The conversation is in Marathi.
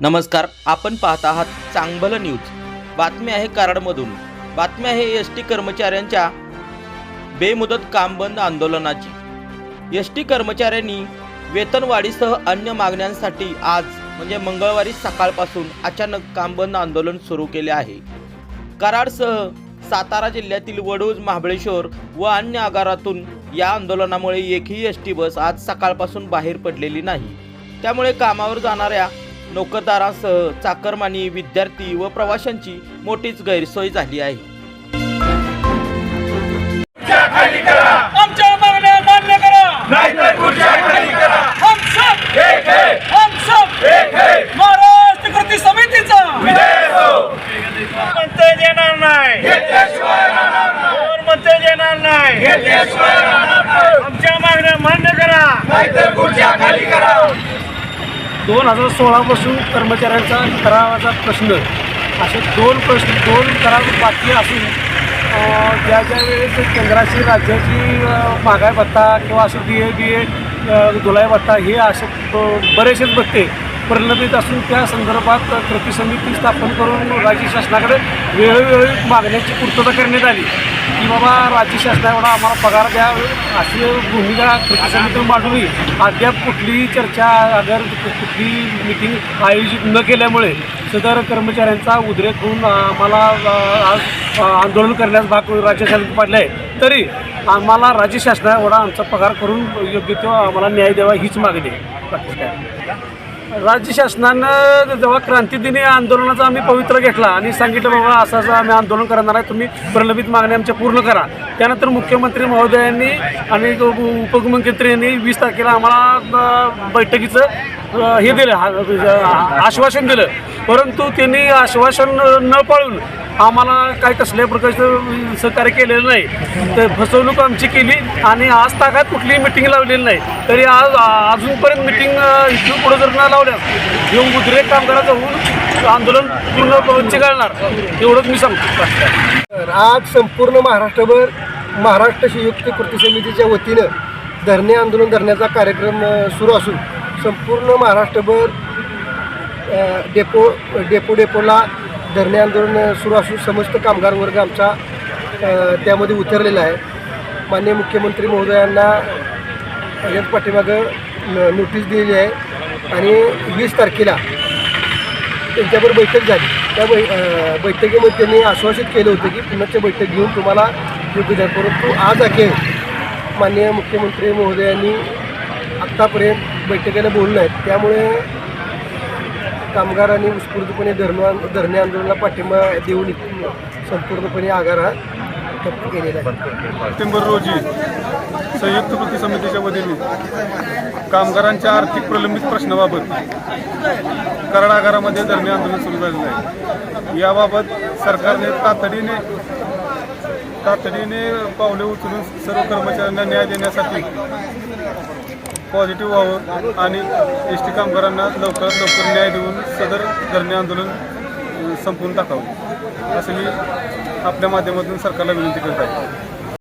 नमस्कार आपण पाहत आहात चांगभल न्यूज. बातमी आहे कराडमधून. बातमी आहे एस टी कर्मचाऱ्यांच्या बेमुदत काम बंद आंदोलनाची. एस टी कर्मचाऱ्यांनी वेतनवाढीसह अन्य मागण्यांसाठी आज म्हणजे मंगळवारी सकाळपासून अचानक काम बंद आंदोलन सुरू केले आहे. कराडसह सातारा जिल्ह्यातील वडूज महाबळेश्वर व अन्य आगारातून या आंदोलनामुळे एकही एस टी बस आज सकाळपासून बाहेर पडलेली नाही. त्यामुळे कामावर जाणाऱ्या नोकरदारांसह चाकरमानी विद्यार्थी व प्रवाशांची मोठीच गैरसोय झाली आहे आमच्या मागण्या मान्य करा नाहीतर खुर्च्या खाली करा हम सब एक है हम सब एक है महाराष्ट्र कृती समितीचा विजय हो म्हणते देणार नाही. घेतल्याशिवाय कोण देणार नाही? आमच्या मागण्या मान्य करा. करा दोन हजार सोळापासून कर्मचाऱ्यांचा करावाचा प्रश्न. असे दोन प्रश्न दोन करार बाकी असून ज्या ज्या वेळेस केंद्राची राज्याची महागाई भत्ता किंवा असे डी ए डी ए धुलाई भत्ता हे असे बरेचसेच भत्ते प्रलंबित असून त्या संदर्भात कृती समिती स्थापन करून राज्य शासनाकडे वेळोवेळी मागण्याची पूर्तता करण्यात आली. की बाबा राज्य शासना एवढा आम्हाला पगार द्या अशी भूमिका कृती समितीने मांडली. अद्याप कुठलीही चर्चा अगर कुठली मिटिंग आयोजित न केल्यामुळे सदर कर्मचाऱ्यांचा उद्रेक होऊन आम्हाला आज आंदोलन करण्यास भाग राज्य शासन पाडले आहे. तरी आम्हाला राज्य शासना एवढा आमचा पगार करून योग्य तो आम्हाला न्याय द्यावा हीच मागणी आहे. राज्य शासनानं जेव्हा क्रांतीदिनी आंदोलनाचा आम्ही पवित्र घेतला आणि सांगितलं बाबा असं असं आम्ही आंदोलन करणार आहे तुम्ही प्रलंबित मागण्या आमच्या पूर्ण करा. त्यानंतर मुख्यमंत्री महोदयांनी आणि उपमुख्यमंत्र्यांनी वीस तारखेला आम्हाला बैठकीचं हे दिलं हा- आश्वासन दिलं. परंतु त्यांनी आश्वासन न पाळून आम्हाला काही कसल्याही प्रकारचं सहकार्य केलेलं नाही. तर फसवणूक आमची केली आणि आज तागात कुठलीही मिटिंग लावलेली नाही. तरी आज अजूनपर्यंत मिटिंग इथून पुढे जर न लावल्यास येऊन उद्रेक कामगाराचं होऊन आंदोलन पूर्ण चिघळणार. एवढंच मी सांगतो. तर आज संपूर्ण महाराष्ट्रभर महाराष्ट्र संयुक्त कृती समितीच्या वतीनं धरणे आंदोलन धरण्याचा कार्यक्रम सुरू असून संपूर्ण महाराष्ट्रभर डेपो डेपो डेपोला धरणे आंदोलन सुरू असून समस्त कामगार वर्ग आमचा त्यामध्ये उतरलेला आहे. माननीय मुख्यमंत्री महोदयांना याच पाठीमागं न- नोटीस दिलेली आहे आणि वीस तारखेला त्यांच्याबरोबर बैठक झाली. त्या बै बैठकीमध्ये त्यांनी आश्वासित केलं होतं की पुण्याची बैठक घेऊन तुम्हाला योग्य द्या परंतु आज अखेर माननीय मुख्यमंत्री महोदयांनी आत्तापर्यंत बैठकीला बोललं आहेत त्यामुळे कामगारांनी उत्स्फूर्तपणे धरण धरणे आंदोलनाला पाठिंबा देऊन संपूर्णपणे आगार हा ठप्प केलेला आहे. सप्टेंबर रोजी संयुक्त कृती समितीच्या वतीने कामगारांच्या आर्थिक प्रलंबित प्रश्नाबाबत कराड आगारामध्ये धरणे आंदोलन सुरू झालेलं आहे. याबाबत सरकारने तातडीने तातडीने पावले उचलून सर्व कर्मचाऱ्यांना न्याय देण्यासाठी पॉझिटिव्ह व्हावं आणि एस टी कामगारांना लवकरात लवकर न्याय देऊन सदर धरणे आंदोलन संपवून टाकावं. असं मी आपल्या माध्यमातून सरकारला विनंती करत आहे.